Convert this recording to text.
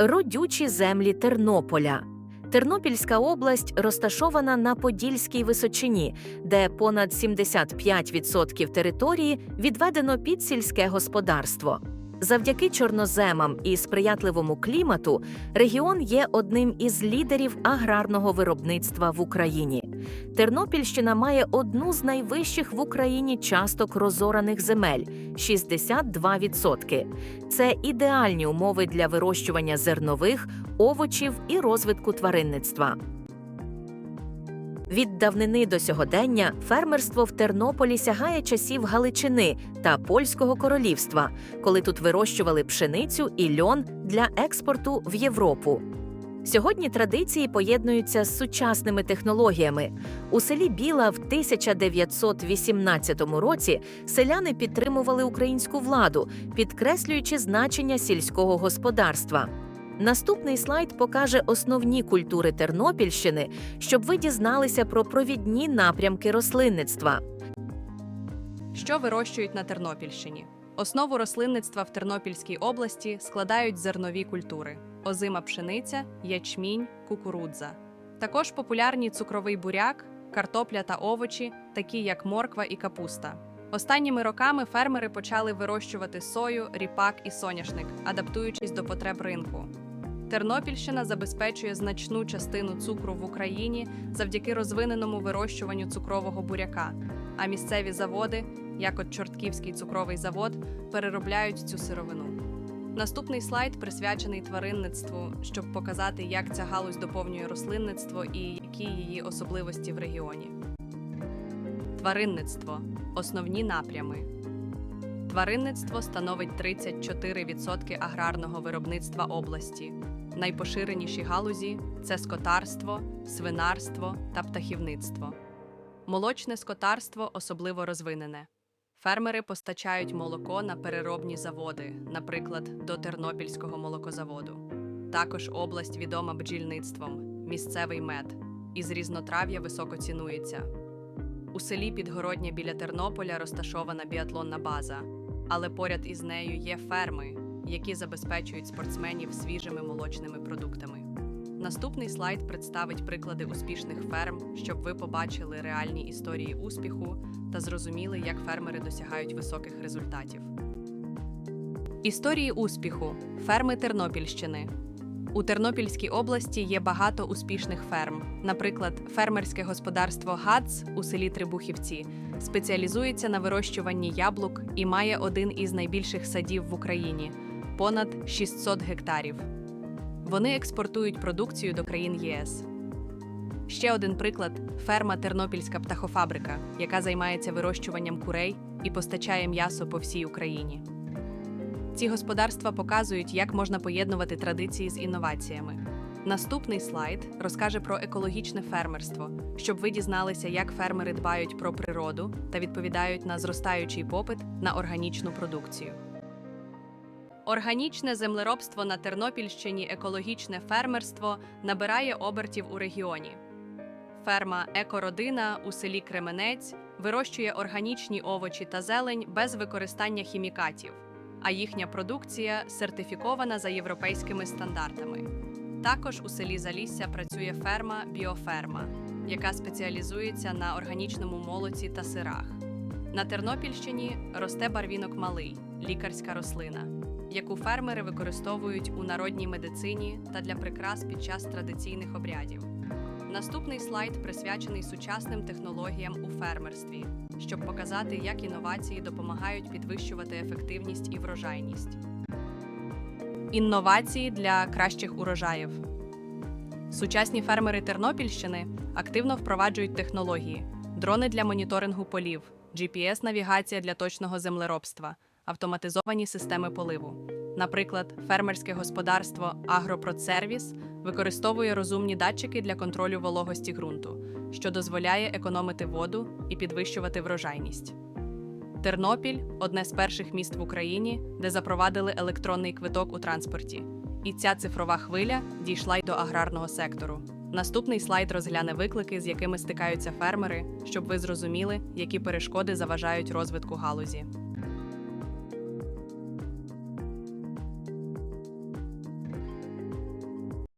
Родючі землі Тернополя. Тернопільська область розташована на Подільській височині, де понад 75% території відведено під сільське господарство. Завдяки чорноземам і сприятливому клімату регіон є одним із лідерів аграрного виробництва в Україні. Тернопільщина має одну з найвищих в Україні часток розораних земель 62%. Це ідеальні умови для вирощування зернових, овочів і розвитку тваринництва. Від давнини до сьогодення фермерство в Тернополі сягає часів Галичини та Польського королівства, коли тут вирощували пшеницю і льон для експорту в Європу. Сьогодні традиції поєднуються з сучасними технологіями. У селі Біла в 1918 році селяни підтримували українську владу, підкреслюючи значення сільського господарства. Наступний слайд покаже основні культури Тернопільщини, щоб ви дізналися про провідні напрямки рослинництва. Що вирощують на Тернопільщині? Основу рослинництва в Тернопільській області складають зернові культури: озима пшениця, ячмінь, кукурудза. Також популярні цукровий буряк, картопля та овочі, такі як морква і капуста. Останніми роками фермери почали вирощувати сою, ріпак і соняшник, адаптуючись до потреб ринку. Тернопільщина забезпечує значну частину цукру в Україні завдяки розвиненому вирощуванню цукрового буряка, а місцеві заводи, як от Чортківський цукровий завод, переробляють цю сировину. Наступний слайд присвячений тваринництву, щоб показати, як ця галузь доповнює рослинництво і які її особливості в регіоні. Тваринництво основні напрями. Тваринництво становить 34% аграрного виробництва області. Найпоширеніші галузі це скотарство, свинарство та птахівництво. Молочне скотарство особливо розвинене. Фермери постачають молоко на переробні заводи, наприклад, до Тернопільського молокозаводу. Також область відома бджільництвом, місцевий мед. Із різнотрав'я високо цінується. У селі Підгородня біля Тернополя розташована біатлонна база, але поряд із нею є ферми, які забезпечують спортсменів свіжими молочними продуктами. Наступний слайд представить приклади успішних ферм, щоб ви побачили реальні історії успіху та зрозуміли, як фермери досягають високих результатів. Історії успіху ферми Тернопільщини. У Тернопільській області є багато успішних ферм. Наприклад, фермерське господарство ГАЦ у селі Трибухівці спеціалізується на вирощуванні яблук і має один із найбільших садів в Україні понад 600 гектарів. Вони експортують продукцію до країн ЄС. Ще один приклад ферма Тернопільська птахофабрика, яка займається вирощуванням курей і постачає м'ясо по всій Україні. Ці господарства показують, як можна поєднувати традиції з інноваціями. Наступний слайд розкаже про екологічне фермерство, щоб ви дізналися, як фермери дбають про природу та відповідають на зростаючий попит на органічну продукцію. Органічне землеробство на Тернопільщині, екологічне фермерство набирає обертів у регіоні. Ферма Екородина у селі Кременець вирощує органічні овочі та зелень без використання хімікатів, а їхня продукція сертифікована за європейськими стандартами. Також у селі Залісся працює ферма Біоферма, яка спеціалізується на органічному молоці та сирах. На Тернопільщині росте барвінок малий, лікарська рослина, яку фермери використовують у народній медицині та для прикрас під час традиційних обрядів. Наступний слайд присвячений сучасним технологіям у фермерстві, щоб показати, як інновації допомагають підвищувати ефективність і врожайність. Інновації для кращих урожаїв. Сучасні фермери Тернопільщини активно впроваджують технології: дрони для моніторингу полів, GPS-навігація для точного землеробства, автоматизовані системи поливу. Наприклад, фермерське господарство Агропродсервіс використовує розумні датчики для контролю вологості ґрунту, що дозволяє економити воду і підвищувати врожайність. Тернопіль одне з перших міст в Україні, де запровадили електронний квиток у транспорті. І ця цифрова хвиля дійшла й до аграрного сектору. Наступний слайд розгляне виклики, з якими стикаються фермери, щоб ви зрозуміли, які перешкоди заважають розвитку галузі.